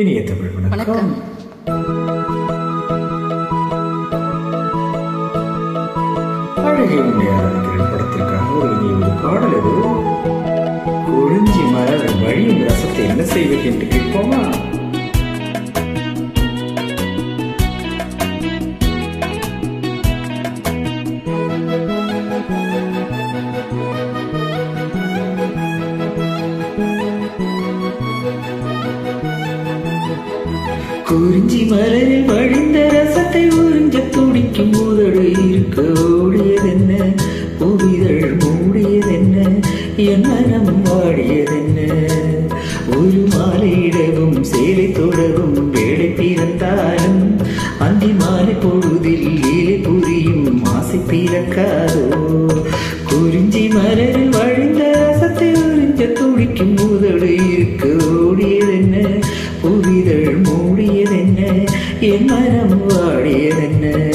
இனிய தமிழ் வணக்கம். அழகை உன்னை ஆரம்பிக்கிறேன் படத்திற்காக. ஒரு இனி ஒரு பாடல் அது குறிஞ்சி மலர் வழியும் ரசத்தை என்ன செய்வது என்று கேட்போமா? குறிஞ்சி மலரில் வழிந்த ரசத்தை உறிஞ்ச துடிக்கும் உதடு இருக்க ஓடியதென்ன? புவிதழ் மூடியதென்ன? என் மனம் வாடியதென்ன? ஒரு மாலையிடவும் சேலை தொடரும் வேலை பிறந்தாலும் அந்தி மாலை பொழுதில் ஏழை புரியும் ஆசை பிறக்காதோ? குறிஞ்சி மலரில் வழிந்த ரசத்தை உறிஞ்ச துடிக்கும் உதடு இருக்க ஓடியதென்ன? என் மனம் வாடியதென்ன?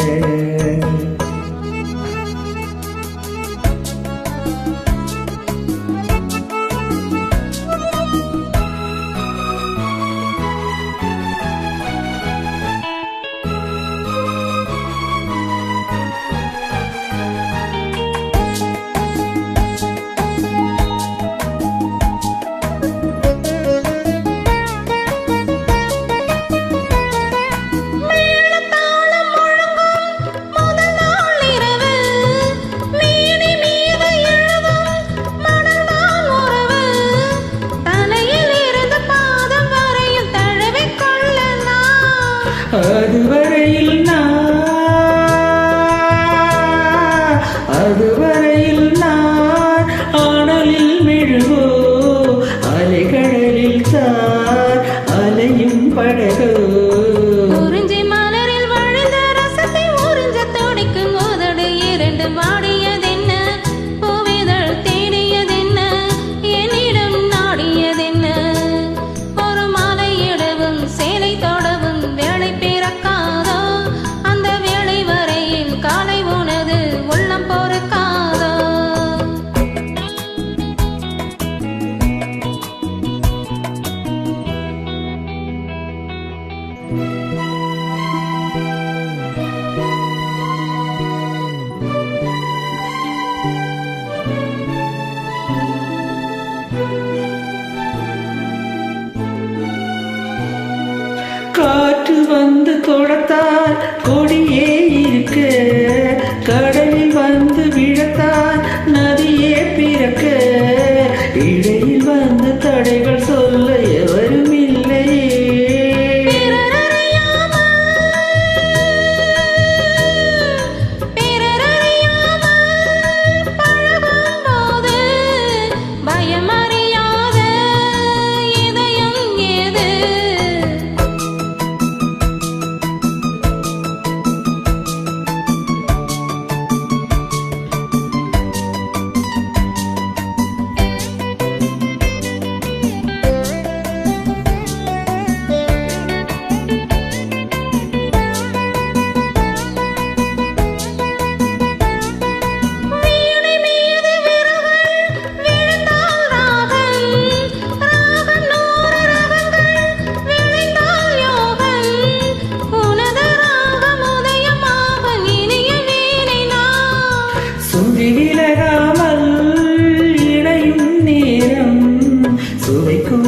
வந்து தொடத்தால் கொடியே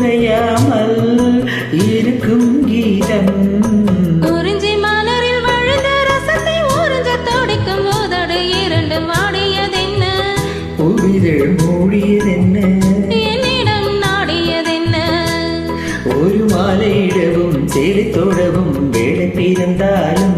குறையாமல் இருக்கும் கீதம் குறிஞ்சி மலரில் வழிந்த ரசத்தை உறிஞ்சத் துடிக்கும் உதடு இரண்டு வாடியதென்ன? புவிதழ் மூடியதென்ன என்னிடம் நாடியதென்ன? ஒரு மாலையிடவும் சேலை தொடவும் வேலை பிறந்தாலும்